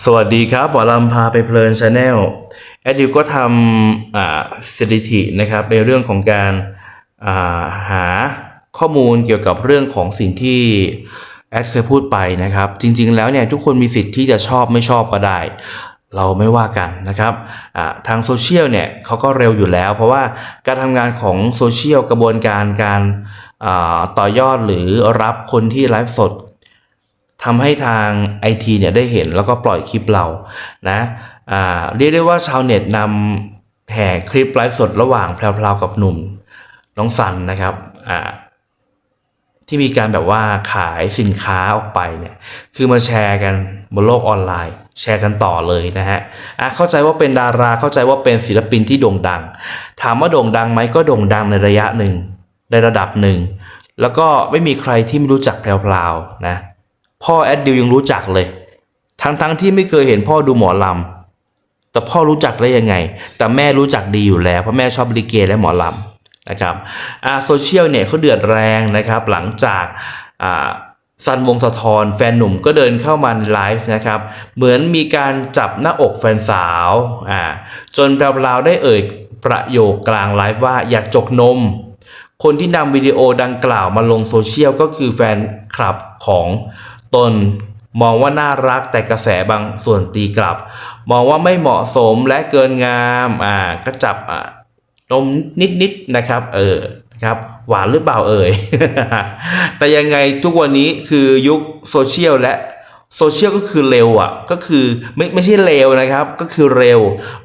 สวัสดีครับหมอลำพาไปเพลินชาแนลแอดดิวก็ทำสถิตินะครับในเรื่องของการาหาข้อมูลเกี่ยวกับเรื่องของสิ่งที่แอดเคยพูดไปนะครับ จริง ๆ แล้วเนี่ยทุกคนมีสิทธิ์ที่จะชอบไม่ชอบก็ได้ เราไม่ว่ากันนะครับทางโซเชียลเนี่ยเขาก็เร็วอยู่แล้ว เพราะว่าการทำงานของโซเชียลกระบวนการการต่อยอดหรือรับคนที่ไลฟ์สด ทำให้ทางไอทีเนี่ยได้เห็นแล้วก็ปล่อยคลิปเรานะอ่าเรียกได้ว่าชาวเน็ตนำแห่คลิปไลฟ์สดระหว่างแพรวๆกับหนุ่มน้องสันนะครับอ่าที่มีการแบบว่าขายสินค้าออกไปเนี่ยคือมาแชร์กันบนโลกออนไลน์ แชร์กันต่อเลยนะฮะอะเข้าใจว่าเป็นดาราเข้าใจว่าเป็นศิลปินที่โด่งดัง ถามว่าโด่งดังไหมก็โด่งดังในระยะหนึ่งในระดับหนึ่ง แล้วก็ไม่มีใครที่ไม่รู้จักแพรวๆนะ พ่อแอดดิวยังรู้จักเลย ทั้งๆทที่ไม่เคยเห็นพ่อดูหมอลำแต่พ่อรู้จักได้ยังไง แต่แม่รู้จักดีอยู่แล้วเพราะแม่ชอบลิเกและหมอลำนะครับอ่าโซเชียลเนี่ยเขาเดือดแรงนะครับ หลังจากอ่าซันวงสะทอนแฟนหนุ่มก็เดินเข้ามาในไลฟ์นะครับ เหมือนมีการจับหน้าอกแฟนสาวอ่าจนแพรวๆได้เอ่ยประโยคกลางไลฟ์ว่าอยากจกนม คนที่นำวิดีโอดังกล่าวมาลงโซเชียลก็คือแฟนคลับของ ตนมองว่าน่ารักแต่กระแสบางส่วนตีกลับ มองว่าไม่เหมาะสมและเกินงามอ่าก็จับอ่านมนิดๆนะครับ เออครับ หวานหรือเปล่าเอ่ย แต่ยังไงทุกวันนี้คือยุคโซเชียลและโซเชียลก็คือเร็วอะ ก็คือไม่ไม่ใช่เร็วนะครับ ก็คือเร็ว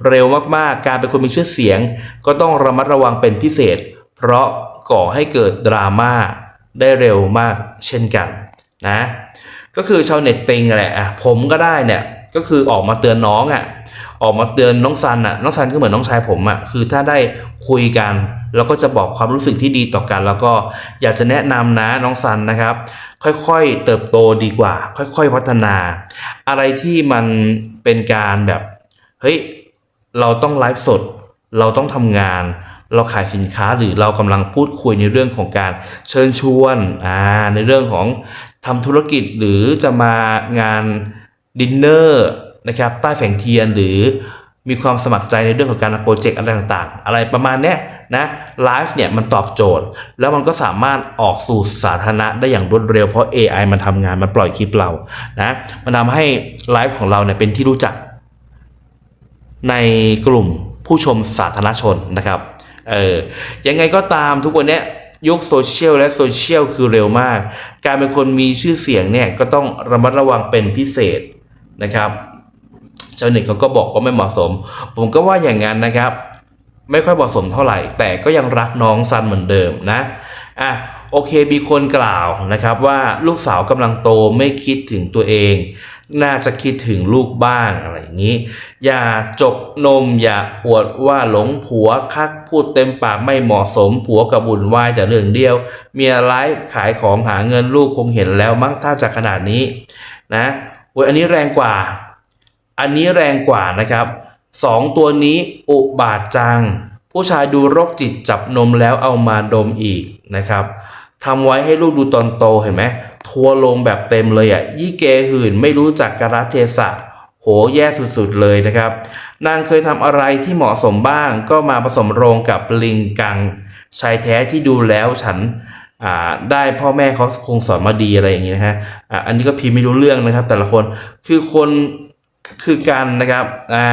เร็วมากๆ การเป็นคนมีชื่อเสียง ก็ต้องระมัดระวังเป็นพิเศษ เพราะก่อให้เกิดดราม่าได้เร็วมากเช่นกันนะ ก็คือชาวเน็ตติงแหละอะผมก็ได้เนี่ยก็คือออกมาเตือนน้องอะออกมาเตือนน้องซันอะน้องซันก็เหมือนน้องชายผมอะคือถ้าได้คุยกันแล้วก็จะบอกความรู้สึกที่ดีต่อกัน แล้วก็อยากจะแนะนำนะน้องซันนะครับ ค่อยๆเติบโตดีกว่า ค่อยๆพัฒนา อะไรที่มันเป็นการแบบเฮ้ยเราต้องไลฟ์สด เราต้องทำงาน เราขายสินค้าหรือเรากำลังพูดคุยในเรื่องของการเชิญชวนอ่าในเรื่องของทำธุรกิจหรือจะมางานดินเนอร์นะครับใต้แสงเทียนหรือมีความสมัครใจในเรื่องของการทำโปรเจกต์อะไรต่างๆ อะไรประมาณเนี้ยนะไลฟ์เนี่ยมันตอบโจทย์ แล้วมันก็สามารถออกสู่สาธารณะได้อย่างรวดเร็วเพราะ AI มันทำงานมันปล่อยคลิปเรานะมันทำให้ไลฟ์ของเราเนี่ยเป็นที่รู้จักในกลุ่มผู้ชมสาธารณชนนะครับ เออยังไงก็ตามทุกวันเนี้ยยุคโซเชียลและโซเชียลคือเร็วมาก การเป็นคนมีชื่อเสียงเนี่ยก็ต้องระมัดระวังเป็นพิเศษนะครับชาวเน็ตเขาก็บอกว่าไม่เหมาะสม ผมก็ว่าอย่างนั้นนะครับ ไม่ค่อยเหมาะสมเท่าไหร่ แต่ก็ยังรักน้องซันเหมือนเดิมนะอะโอเคมีคนกล่าวนะครับว่าลูกสาวกำลังโตไม่คิดถึงตัวเอง น่าจะคิดถึงลูกบ้างอะไรอย่างนี้ อย่าจกนมอย่าอวดว่าหลงผัวคักพูดเต็มปากไม่เหมาะสมผัวกับบุญวายแต่เรื่องเดียว เมียไลฟ์ขายของหาเงินลูกคงเห็นแล้วมั้งถ้าจะขนาดนี้นะโอ้ยอันนี้แรงกว่า อันนี้แรงกว่านะครับสองตัวนี้อุบาทจัง ผู้ชายดูโรคจิตจับนมแล้วเอามาดมอีกนะครับทำไว้ให้ลูกดูตอนโตเห็นไหม ทัวลงแบบเต็มเลยอะยี่เกหื่นไม่รู้จักกาลเทศะโหแย่สุดๆเลยนะครับ นางเคยทำอะไรที่เหมาะสมบ้างก็มาผสมโรงกับลิงกังชายแท้ที่ดูแล้วฉันได้พ่อแม่เขาคงสอนมาดีอะไรอย่างนี้นะฮะอันนี้ก็พิมพ์ไม่รู้เรื่องนะครับ แต่ละคนคือคนคือกันนะครับอ่า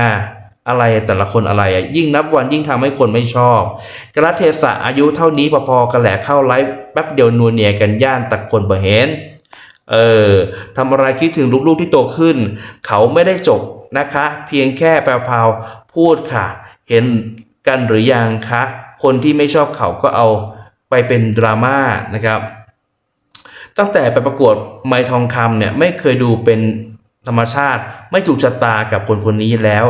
อะไรแต่ละคนอะไรอะยิ่งนับวันยิ่งทำให้คนไม่ชอบกระเทศะอายุเท่านี้พอๆกันแหละเข้าไลฟ์แป๊บเดียวนัวเนียกันย่านตักคนบ่เห็นเออทำอะไรคิดถึงลูกๆที่โตขึ้น เขาไม่ได้จบนะคะ เพียงแค่แปลวพูดค่ะ เห็นกันหรือยังคะ คนที่ไม่ชอบเขาก็เอาไปเป็นดราม่านะครับ ตั้งแต่ไปประกวดไม้ทองคำเนี่ยไม่เคยดูเป็น ธรรมชาติไม่ถูกชะตากับคนคนนี้แล้ว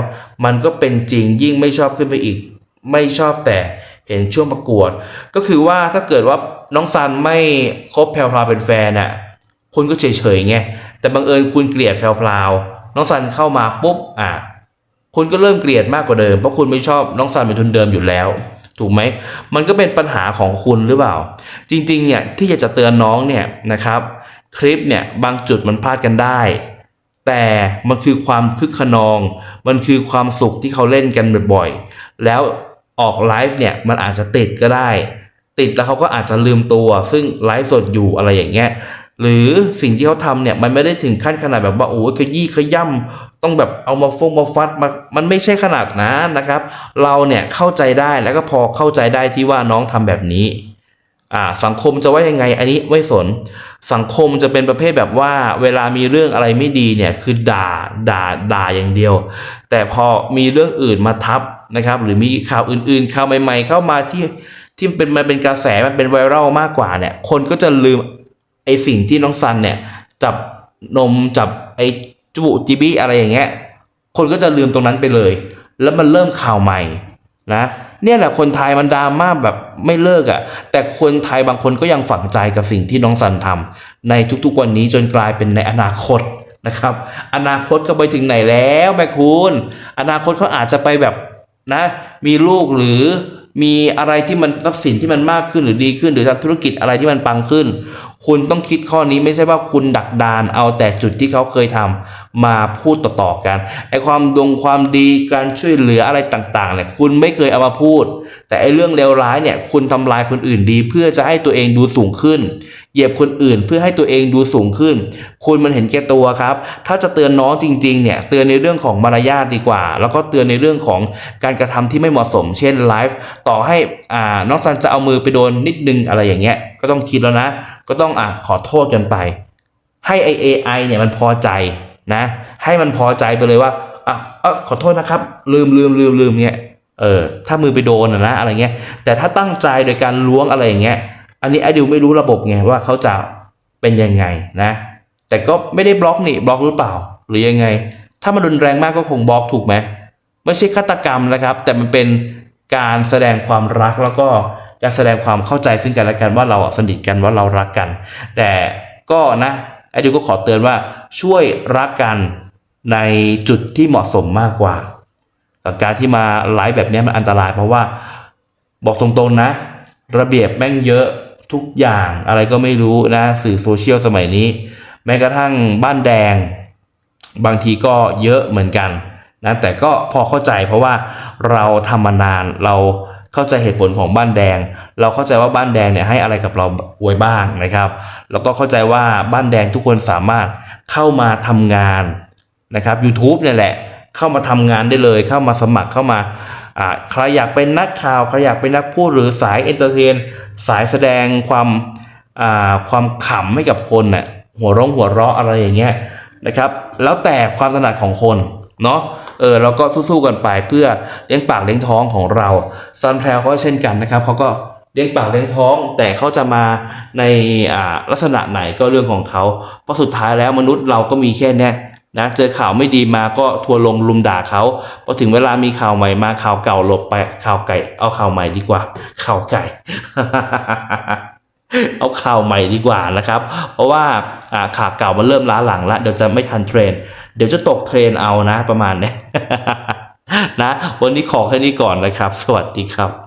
มันก็เป็นจริงยิ่งไม่ชอบขึ้นไปอีก ไม่ชอบแต่เห็นช่วงประกวด ก็คือว่าถ้าเกิดว่าน้องซันไม่คบแพรวพราวเป็นแฟนน่ะคุณก็เฉยๆไงแต่บังเอิญคุณเกลียดแพรวๆน้องซันเข้ามาปุ๊บอะคุณก็เริ่มเกลียดมากกว่าเดิมเพราะคุณไม่ชอบน้องซันเป็นทุนเดิมอยู่แล้ว ถูกไหมมันก็เป็นปัญหาของคุณหรือเปล่า จริงๆเนี่ยที่อยากจะเตือนน้องเนี่ยนะครับ คลิปเนี่ยบางจุดมันพลาดกันได้ แต่มันคือความคึกขนอง มันคือความสุขที่เขาเล่นกันบ่อยๆ แล้วออกไลฟ์เนี่ยมันอาจจะติดก็ได้ ติดแล้วเขาก็อาจจะลืมตัว ซึ่งไลฟ์สดอยู่อะไรอย่างเงี้ย หรือสิ่งที่เขาทำเนี่ยมันไม่ได้ถึงขั้นขนาดแบบว่าโอ้ยขยี้ขย่ำต้องแบบเอามาฟงมาฟัดมามันไม่ใช่ขนาดนั้นนะครับ เราเนี่ยเข้าใจได้แล้วก็พอเข้าใจได้ที่ว่าน้องทำแบบนี้ อ่าสังคมจะว่ายังไงอันนี้ไม่สน สังคมจะเป็นประเภทแบบว่า เวลามีเรื่องอะไรไม่ดีเนี่ยคือด่าด่าด่าอย่างเดียว แต่พอมีเรื่องอื่นมาทับนะครับ หรือมีข่าวอื่นๆข่าวใหม่ ๆ เข้ามาที่ที่เป็นมันเป็นกระแสมันเป็นไวรัลมากกว่าเนี่ย คนก็จะลืมไอสิ่งที่น้องซันเนี่ย จับนมจับไอจูบุจิบิอะไรอย่างเงี้ยคนก็จะลืมตรงนั้นไปเลย แล้วมันเริ่มข่าวใหม่นะ เนี่ยแหละคนไทยมันดราม่าแบบไม่เลิกอะ่ะ แต่คนไทยบางคนก็ยังฝังใจกับสิ่งที่น้องสันทำในทุกๆวันนี้จนกลายเป็นในอนาคตนะครับ อนาคตก็ไปถึงไหนแล้วแม่คุณ อนาคตเขาอาจจะไปแบบนะ มีลูกหรือมีอะไรที่มันทรัพย์สินที่มันมากขึ้นหรือดีขึ้น หรือทำธุรกิจอะไรที่มันปังขึ้น คุณต้องคิดข้อนี้ไม่ใช่ว่าคุณดักดานเอาแต่จุดที่เขาเคยทำมาพูดต่อๆกันไอความดงความดีการช่วยเหลืออะไรต่างๆเนี่ยคุณไม่เคยเอามาพูด แต่ไอเรื่องเลวร้ายเนี่ยคุณทำลายคนอื่นดี เพื่อจะให้ตัวเองดูสูงขึ้น เหยียบคนอื่นเพื่อให้ตัวเองดูสูงขึ้น คุณมันเห็นแก่ตัวครับ ถ้าจะเตือนน้องจริงๆเนี่ยเตือนในเรื่องของมารยาทดีกว่า แล้วก็เตือนในเรื่องของการกระทำที่ไม่เหมาะสม เช่นไลฟ์ต่อให้อ่าน้องซันจะเอามือไปโดนนิดนึงอะไรอย่างเงี้ย ก็ต้องคิดแล้วนะ ก็ต้องอะขอโทษกันไป ให้ไอเอไอเนี่ยมันพอใจนะ ให้มันพอใจไปเลยว่าอะเออขอโทษนะครับ ลืมลืมลืมลืมเนี่ยเออถ้ามือไปโดนนะอะไรเงี้ยแต่ถ้าตั้งใจโดยการล้วงอะไรอย่างเงี้ยอันนี้ไอดิวไม่รู้ระบบไงว่าเขาจะเป็นยังไงนะ แต่ก็ไม่ได้บล็อกนี่บล็อกหรือเปล่า หรือยังไง ถ้ามันรุนแรงมากก็คงบล็อกถูกไหมไม่ใช่ฆาตกรรมนะครับ แต่มันเป็นการแสดงความรักแล้วก็ การแสดงความเข้าใจซึ่งกันและกันว่าเราสนิทกันว่าเรารักกัน แต่ก็นะไอดิวก็ขอเตือนว่าช่วยรักกันในจุดที่เหมาะสมมากกว่า กับการที่มาไลฟ์แบบนี้มันอันตรายเพราะว่าบอกตรงๆนะ ระเบียบแม่งเยอะทุกอย่างอะไรก็ไม่รู้นะ สื่อโซเชียลสมัยนี้ แม้กระทั่งบ้านแดง บางทีก็เยอะเหมือนกันนะแต่ก็พอเข้าใจเพราะว่าเราทำมานานเรา เข้าใจเหตุผลของบ้านแดง เราเข้าใจว่าบ้านแดงเนี่ยให้อะไรกับเราไว้บ้างนะครับ แล้วก็เข้าใจว่าบ้านแดงทุกคนสามารถเข้ามาทำงานนะครับ YouTube เนี่ยแหละ เข้ามาทำงานได้เลย เข้ามาสมัครเข้ามาใครอยากเป็นนักข่าวใครอยากเป็นนักพูดหรือสายเอนเตอร์เทนสายแสดงความความขำให้กับคนน่ะหัวร้องหัวเราะอะไรอย่างเงี้ยนะครับ แล้วแต่ความถนัดของคนเนาะ เออเราก็สู้ๆกันไปเพื่อเลี้ยงปากเลี้ยงท้องของเราซันแพรวเขาก็เช่นกันนะครับเขาก็เลี้ยงปากเลี้ยงท้อง แต่เขาจะมาในอ่าลักษณะไหนก็เรื่องของเขาเพราะสุดท้ายแล้วมนุษย์เราก็มีแค่นี้นะเจอข่าวไม่ดีมาก็ทัวลงลุมด่าเขาพอถึงเวลามีข่าวใหม่มาข่าวเก่าหลบไปข่าวไก่เอาข่าวใหม่ดีกว่าข่าวไก่ เอาข่าวใหม่ดีกว่านะครับ เพราะว่าข่าวเก่ามันเริ่มล้าหลังแล้วเดี๋ยวจะไม่ทันเทรน เดี๋ยวจะตกเทรนเอานะประมาณเนี้ยนะ วันนี้ขอแค่นี้ก่อนนะครับ สวัสดีครับ